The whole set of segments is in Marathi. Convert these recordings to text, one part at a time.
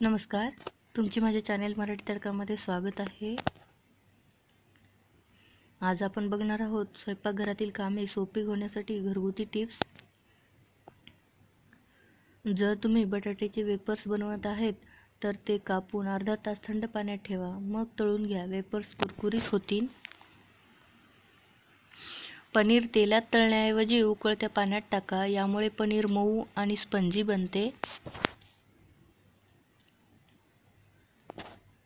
नमस्कार. तुमचे माझ्या चॅनेल मराठी तडकामध्ये स्वागत आहे. आज आपण बघणार आहोत स्वयंपाकघरातील कामे सोपी होण्यासाठी घरगुती टिप्स जर तुम्ही बटाट्याचे वेपर्स बनवत आहेत तर ते कापून अर्धा तास थंड पाण्यात ठेवा. मग तळून घ्या. वेपर्स कुरकुरीत होतील. पनीर तेलात तळण्याऐवजी उकळत्या पाण्यात टाका. यामुळे पनीर मऊ आणि स्पंजी बनते.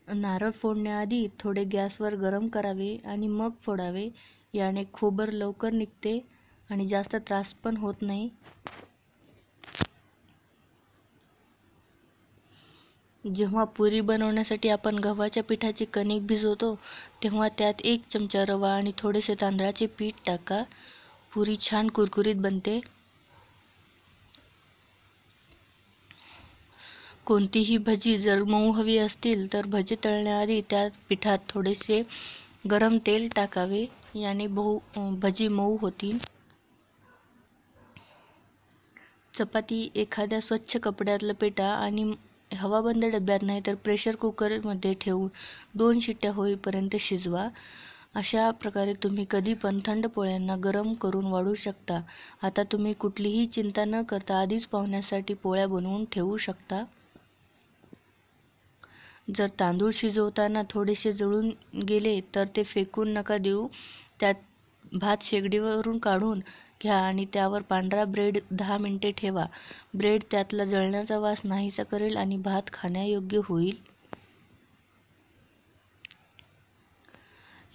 नारळ फोडण्याआधी थोडे गॅसवर गरम करावे आणि मग फोडावे. याने खोबर लवकर निघते आणि जास्त त्रास पण होत नाही. जेव्हा पुरी बनवण्यासाठी आपण गव्हाच्या पिठाची कणिक भिजवतो तेव्हा त्यात एक चमचा रवा आणि थोडेसे तांदळाचे पीठ टाका. पुरी छान कुरकुरीत बनते. कोणतीही भजी जर मऊ हवी असतील तर भजी तळण्याआधी त्या पिठात थोडेसे गरम तेल टाकावे. याने बहु भजी मऊ होतील. चपाती एखाद्या स्वच्छ कपड्यात लपेटा आणि हवाबंद डब्यात नाही तर प्रेशर कुकरमध्ये ठेवून दोन शिट्ट्या होईपर्यंत शिजवा. अशा प्रकारे तुम्ही कधी पण थंड पोळ्यांना गरम करून वाढू शकता. आता तुम्ही कुठलीही चिंता न करता आधीच पाहुण्यासाठी पोळ्या बनवून ठेवू शकता. जर तांदूळ शिजवताना थोडेसे जळून गेले तर ते फेकून नका देऊ. त्यात भात शेगडीवरून काढून घ्या आणि त्यावर पांढरा ब्रेड दहा मिनटे ठेवा. ब्रेड त्यातला जळण्याचा वास नाहीसा करेल आणि भात खाण्यायोग्य होईल.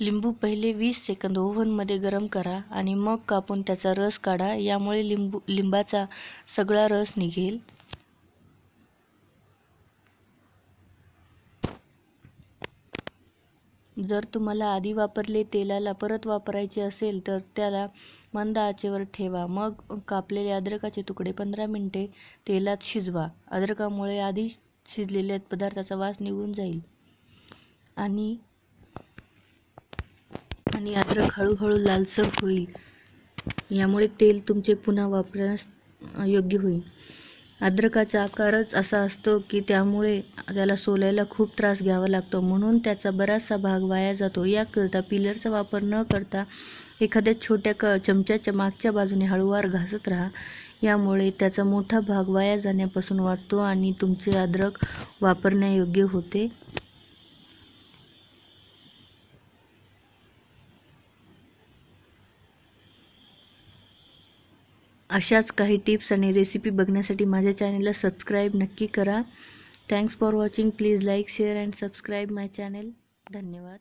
लिंबू पहिले वीस सेकंद ओव्हनमध्ये गरम करा आणि मग कापून त्याचा रस काढा. यामुळे लिंबू लिंबाचा सगळा रस निघेल. जर तुम्हाला आधी वापरले तेलाला परत वापरायचे असेल तर त्याला मंद आचेवर ठेवा. मग कापलेले अद्रकाचे तुकडे पंधरा मिनटे तेलात शिजवा. अद्रकामुळे आधी शिजलेल्या पदार्थाचा वास निघून जाईल. आणि आणि अद्रक हळूहळू लालसर होईल. यामुळे तेल तुमचे पुन्हा वापरण्यास योग्य होईल. अद्रकाचा आकारच असा असतो की त्यामुळे त्याला सोलायला खूप त्रास घ्यावा लागतो. म्हणून त्याचा बराचसा भाग वाया जातो. याकरता पिलरचा वापर न करता एखाद्या छोट्या क चमच्याच्या मागच्या बाजूने हळूवार घासत राहा. यामुळे त्याचा मोठा भाग वाया जाण्यापासून वाचतो आणि तुमचे अद्रक वापरण्यायोग्य होते. अशाच काही टिप्स आणि रेसिपी बघण्यासाठी माझ्या चॅनलला सबस्क्राईब नक्की करा. Thanks for watching please like share and subscribe my channel धन्यवाद.